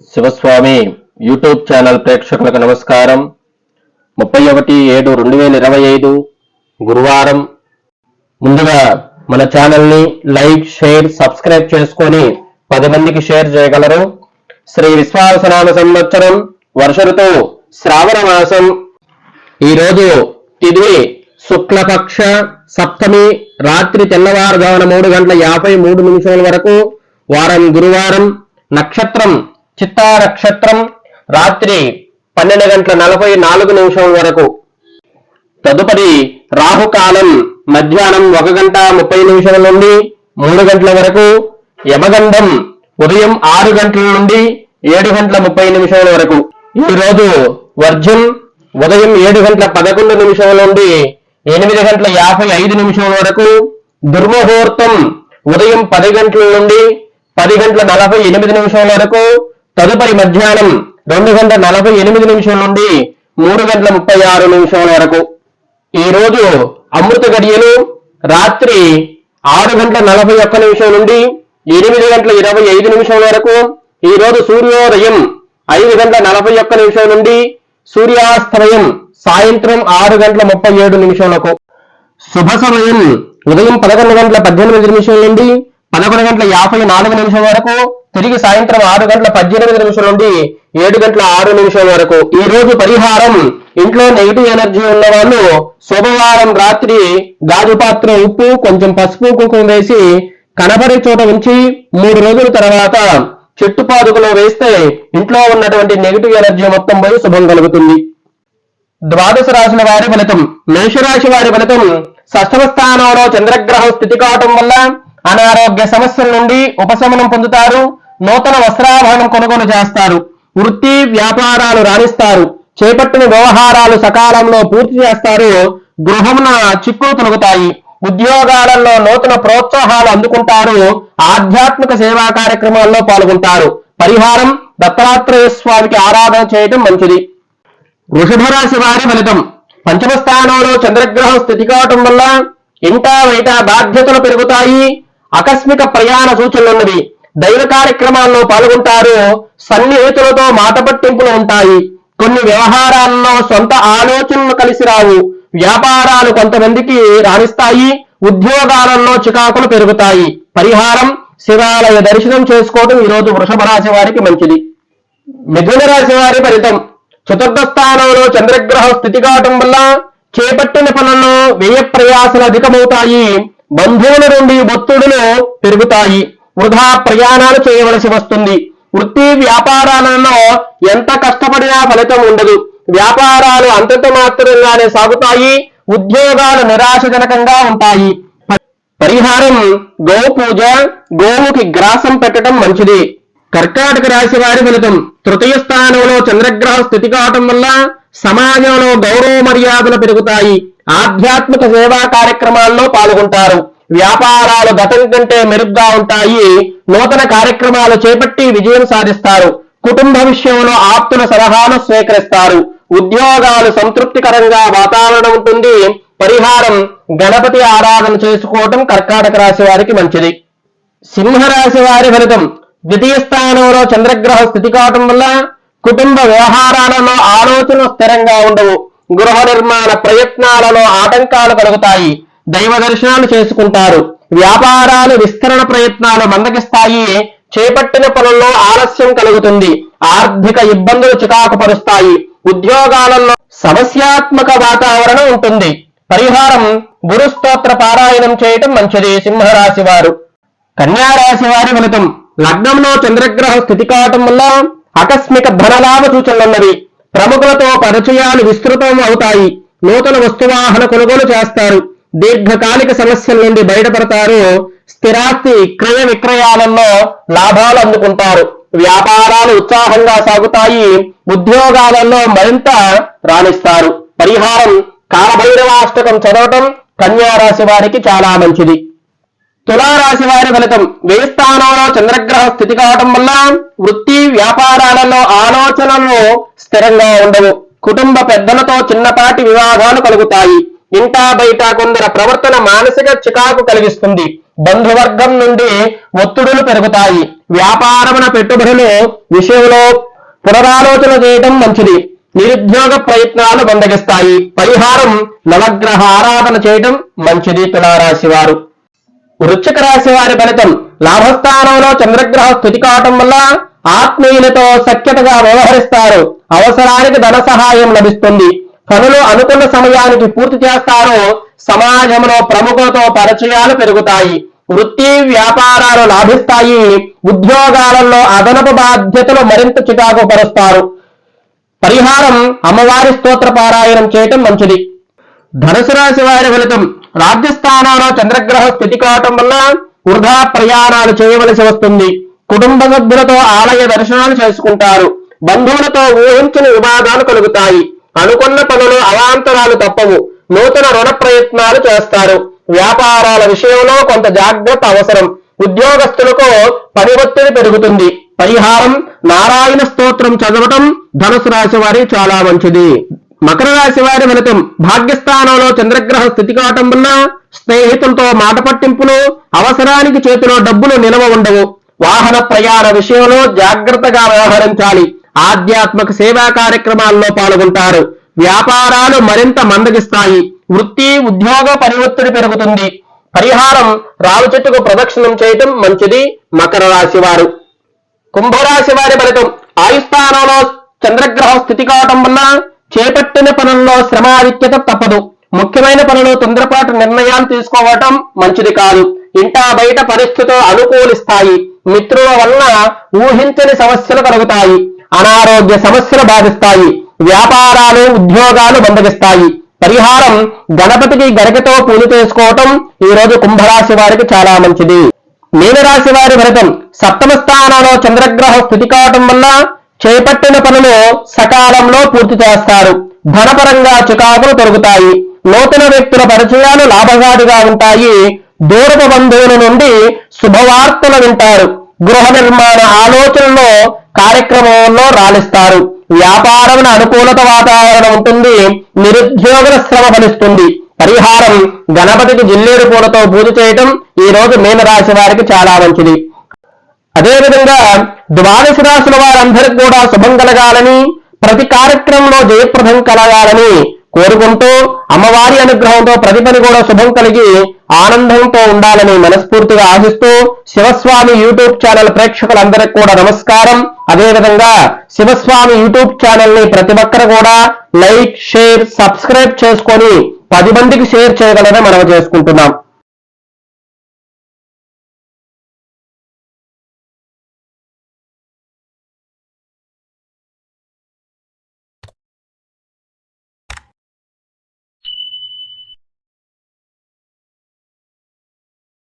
Shivaswami YouTube channel ప్రేక్షకులకు నమస్కారం. ముప్పై ఒకటి ఏడు రెండు వేల ఇరవై ఐదు గురువారం. ముందుగా మన ఛానల్ని లైక్ షేర్ సబ్స్క్రైబ్ చేసుకొని పది మందికి షేర్ చేయగలరు. శ్రీ విశ్వాసనామ సంవత్సరం వర్ష ఋతువు శ్రావణ మాసం. ఈరోజు తిది శుక్లపక్ష సప్తమి రాత్రి తెల్లవారుజామున మూడు గంటల యాభై మూడు నిమిషాల వరకు వారం గురువారం నక్షత్రం చిత్తా నక్షత్రం రాత్రి పన్నెండు గంటల నలభై నాలుగు నిమిషం వరకు. తదుపరి రాహుకాలం మధ్యాహ్నం ఒక గంట ముప్పై నిమిషాల నుండి మూడు గంటల వరకు. యమగంధం ఉదయం ఆరు గంటల నుండి ఏడు గంటల ముప్పై నిమిషాల వరకు. ఈ రోజు వర్జం ఉదయం ఏడు గంటల పదకొండు నిమిషాల నుండి ఎనిమిది గంటల యాభై ఐదు నిమిషాల వరకు. దుర్ముహూర్తం ఉదయం పది గంటల నుండి పది గంటల నలభై ఎనిమిది నిమిషాల వరకు. తదుపరి మధ్యాహ్నం రెండు గంటల నలభై ఎనిమిది నిమిషం నుండి మూడు గంటల ముప్పై ఆరు నిమిషం వరకు. ఈ రోజు అమృత గడియలు రాత్రి ఆరు గంటల నలభై ఒక్క నిమిషం నుండి ఎనిమిది గంటల ఇరవై ఐదు నిమిషాల వరకు. ఈ రోజు సూర్యోదయం ఐదు గంటల నలభై ఒక్క నిమిషం నుండి సూర్యాస్తమయం సాయంత్రం ఆరు గంటల ముప్పై ఏడు నిమిషాలకు శుభ సమయం ఉదయం పదకొండు గంటల పద్దెనిమిది నిమిషం నుండి పదకొండు గంటల యాభై నాలుగు నిమిషం వరకు. తిరిగి సాయంత్రం ఆరు గంటల పద్దెనిమిది నిమిషం నుండి ఏడు గంటల ఆరు నిమిషం వరకు ఈ రోజు పరిహారం ఇంట్లో నెగిటివ్ ఎనర్జీ ఉన్న వాళ్ళు సోమవారం రాత్రి గాజు పాత్ర ఉప్పు కొంచెం పసుపు కుంకుమ వేసి కనబడే చోట ఉంచి మూడు రోజుల తర్వాత చెట్టు పాదుకలో వేస్తే ఇంట్లో ఉన్నటువంటి నెగిటివ్ ఎనర్జీ మొత్తం పోయి శుభం కలుగుతుంది. ద్వాదశ రాశుల వారి ఫలితం మేషరాశి వారి ఫలితం షష్టమ స్థానంలో చంద్రగ్రహం స్థితి కావటం వల్ల అనారోగ్య సమస్యల నుండి ఉపశమనం పొందుతారు. నూతన వస్త్రాభరణం కొనుగోలు చేస్తారు. వృత్తి వ్యాపారాలు రాణిస్తారు. చేపట్టిన వ్యవహారాలు సకాలంలో పూర్తి చేస్తారు. గృహమున చిక్కులు తొలగుతాయి. ఉద్యోగాలలో నూతన ప్రోత్సాహాలు అందుకుంటారు. ఆధ్యాత్మిక సేవా కార్యక్రమాల్లో పాల్గొంటారు. పరిహారం దత్తాత్రేయ స్వామికి ఆరాధన చేయటం మంచిది. వృషభ రాశి వారి ఫలితం. పంచమ స్థానంలో చంద్రగ్రహం స్థితి కావటం వల్ల ఇంటా బయట బాధ్యతలు పెరుగుతాయి. ఆకస్మిక ప్రయాణ సూచనలున్నవి. దైవ కార్యక్రమాల్లో పాల్గొంటారు సన్నిహితులతో మాట పట్టింపులు ఉంటాయి. కొన్ని వ్యవహారాల్లో సొంత ఆలోచనలు కలిసి రావు. వ్యాపారాలు కొంతమందికి రాణిస్తాయి ఉద్యోగాలలో చికాకులు పెరుగుతాయి. పరిహారం శివాలయ దర్శనం చేసుకోవడం ఈరోజు వృషభ రాశి వారికి మంచిది. మిథున రాశి వారి ఫలితం. చతుర్థ స్థానంలో చంద్రగ్రహం స్థితి కావటం వల్ల చేపట్టిన పనుల్లో వ్యయ ప్రయాసలు అధికమవుతాయి. బంధువుల నుండి ఒత్తిడులు పెరుగుతాయి. వృధా ప్రయాణాలు చేయవలసి వస్తుంది. వృత్తి వ్యాపారాలలో ఎంత కష్టపడినా ఫలితం ఉండదు. వ్యాపారాలు అంతంత మాత్రంగానే సాగుతాయి. ఉద్యోగాలు నిరాశజనకంగా ఉంటాయి. పరిహారం గో పూజ గోవుకి గ్రాసం పెట్టడం మంచిది. కర్కాటక రాశి వారి ఫలితం. తృతీయ స్థానంలో చంద్రగ్రహం స్థితి కావటం వల్ల సమాజంలో గౌరవ మర్యాదలు పెరుగుతాయి. ఆధ్యాత్మిక సేవా కార్యక్రమాల్లో పాల్గొంటారు. వ్యాపారాలు గతం కంటే మెరుగ్గా ఉంటాయి. నూతన కార్యక్రమాలు చేపట్టి విజయం సాధిస్తారు. కుటుంబ విషయంలో ఆప్తుల సలహాలు స్వీకరిస్తారు. ఉద్యోగాలు సంతృప్తికరంగా వాతావరణం ఉంటుంది. పరిహారం గణపతి ఆరాధన చేసుకోవటం కర్కాటక రాశి వారికి మంచిది. సింహరాశి వారి ఫలితం ద్వితీయ స్థానంలో చంద్రగ్రహం స్థితి కావటం వల్ల కుటుంబ వ్యవహారాలలో ఆలోచనలు స్థిరంగా ఉండవు. గృహ నిర్మాణ ప్రయత్నాలలో ఆటంకాలు కలుగుతాయి. దైవ దర్శనాలు చేసుకుంటారు. వ్యాపారాలు విస్తరణ ప్రయత్నాలు మందగిస్తాయి చేపట్టిన పనుల్లో ఆలస్యం కలుగుతుంది. ఆర్థిక ఇబ్బందులు చికాకు పరుస్తాయి ఉద్యోగాలలో సమస్యాత్మక వాతావరణం ఉంటుంది. పరిహారం గురుస్తోత్ర పారాయణం చేయటం మంచిది సింహరాశి వారు. కన్యారాశి వారి ఫలితం. లగ్నంలో చంద్రగ్రహం స్థితి కావటం వల్ల ఆకస్మిక ధనలాభ సూచనలున్నవి ప్రముఖులతో పరిచయాలు విస్తృతం అవుతాయి. నూతన వస్తువాహన కొనుగోలు చేస్తారు. దీర్ఘకాలిక సమస్యల నుండి బయటపడతారు. స్థిరాస్తి క్రయ విక్రయాలలో లాభాలు అందుకుంటారు. వ్యాపారాలు ఉత్సాహంగా సాగుతాయి. ఉద్యోగాలలో మరింత రాణిస్తారు. పరిహారం కాలభైరవాష్టకం చదవటం కన్యారాశి వారికి చాలా మంచిది. తులారాశి వారి ఫలితం వ్యయ స్థానంలో చంద్రగ్రహం స్థితి కావటం వల్ల వృత్తి వ్యాపారాలలో ఆలోచనలు స్థిరంగా ఉండవు. కుటుంబ పెద్దలతో చిన్నపాటి వివాదాలు కలుగుతాయి. ఇంటా బయట కొందర ప్రవర్తన మానసిక చికాకు కలిగిస్తుంది. బంధువర్గం నుండి ఒత్తిడులు పెరుగుతాయి. వ్యాపారమున పెట్టుబడులు విషయంలో పునరాలోచన చేయటం మంచిది. నిరుద్యోగ ప్రయత్నాలు మందగిస్తాయి. పరిహారం నవగ్రహ ఆరాధన చేయటం మంచిది తులారాశి వారు. వృశ్చిక రాశి వారి ఫలితం లాభస్థానంలో చంద్రగ్రహ స్థుతి కావటం వల్ల ఆత్మీయులతో సఖ్యతగా వ్యవహరిస్తారు. అవసరానికి ధన సహాయం లభిస్తుంది. పనులు అనుకున్న సమయానికి పూర్తి చేస్తారో సమాజంలో ప్రముఖతో పరిచయాలు పెరుగుతాయి. వృత్తి వ్యాపారాలు లాభిస్తాయి. ఉద్యోగాలలో అదనపు బాధ్యతలు మరింత చికాకు పరుస్తారు. పరిహారం అమ్మవారి స్తోత్ర పారాయణం చేయటం మంచిది. ధనుసు రాశి వారి ఫలితం రాజ్యస్థానంలో చంద్రగ్రహ స్థితి కావటం వల్ల వృధా ప్రయాణాలు చేయవలసి వస్తుంది. కుటుంబ సభ్యులతో ఆలయ దర్శనాలు చేసుకుంటారు. బంధువులతో ఊహించిన వివాదాలు కలుగుతాయి. అనుకున్న పనులు అవాంతరాలు తప్పవు. నూతన రుణ ప్రయత్నాలు చేస్తారు. వ్యాపారాల విషయంలో కొంత జాగ్రత్త అవసరం. ఉద్యోగస్తులకు పని ఒత్తిడి పెరుగుతుంది. పరిహారం నారాయణ స్తోత్రం చదవటం ధనుసు రాశి వారి చాలా మంచిది. మకర రాశి వారి ఫలితం భాగ్యస్థానంలో చంద్రగ్రహ స్థితి కావటం వల్ల స్నేహితులతో మాట పట్టింపులు అవసరానికి చేతిలో డబ్బులు నిలవ ఉండవు. వాహన ప్రయాణ విషయంలో జాగ్రత్తగా వ్యవహరించాలి. ఆధ్యాత్మిక సేవా కార్యక్రమాల్లో పాల్గొంటారు. వ్యాపారాలు మరింత మందగిస్తాయి. వృత్తి ఉద్యోగ పని పెరుగుతుంది. పరిహారం రావి చెట్టుకు ప్రదక్షిణం చేయటం మంచిది. మకర రాశి వారు. కుంభరాశి వారి ఫలితం. ఆయుస్థానంలో చంద్రగ్రహం స్థితి కావటం వల్ల చేపట్టిన పనుల్లో శ్రమాధిక్యత తప్పదు. ముఖ్యమైన పనులు తొందరపాటు నిర్ణయాలు తీసుకోవటం మంచిది కాదు. ఇంటా బయట పరిస్థితులు అనుకూలిస్తాయి. మిత్రుల వలన ఊహించని సమస్యలు కలుగుతాయి. అనారోగ్య సమస్యలు బాధిస్తాయి వ్యాపారాలు ఉద్యోగాలు బంధగిస్తాయి పరిహారం గణపతికి గరకతో పూలు చేసుకోవటం ఈ రోజు కుంభరాశి వారికి చాలా మంచిది. మీనరాశి వారి ఫలితం సప్తమ స్థానంలో చంద్రగ్రహ స్థితి కావటం వల్ల చేపట్టిన పనులు సకాలంలో పూర్తి చేస్తారు. ధనపరంగా చికాకులు పెరుగుతాయి నూతన వ్యక్తుల పరిచయాలు లాభసాటిగా ఉంటాయి. దూరపు బంధువుల నుండి శుభవార్తలు వింటారు. గృహ నిర్మాణ ఆలోచనలో కార్యక్రమంలో రాణిస్తారు. వ్యాపారమున అనుకూలత వాతావరణం ఉంటుంది నిరుద్యోగుల శ్రమ ఫలిస్తుంది. పరిహారం గణపతికి జిల్లేడు పూలతో పూజ చేయటం ఈ రోజు మీనరాశి వారికి చాలా మంచిది. అదేవిధంగా ద్వాదశ రాశుల వారందరికి కూడా శుభం కలగాలని ప్రతి కార్యక్రమంలో జయప్రదం కలగాలని కోరుకుంటూ అమ్మవారి అనుగ్రహంతో ప్రతి పని కూడా శుభం కలిగి ఆనందంతో ఉండాలని మనస్ఫూర్తిగా ఆశిస్తూ శివస్వామి యూట్యూబ్ ఛానల్ ప్రేక్షకులందరికీ కూడా నమస్కారం. అదేవిధంగా శివస్వామి యూట్యూబ్ ఛానల్ని ప్రతి ఒక్కరు కూడా లైక్ షేర్ సబ్స్క్రైబ్ చేసుకొని పది మందికి షేర్ చేయగలరని మనం చేసుకుంటున్నాం.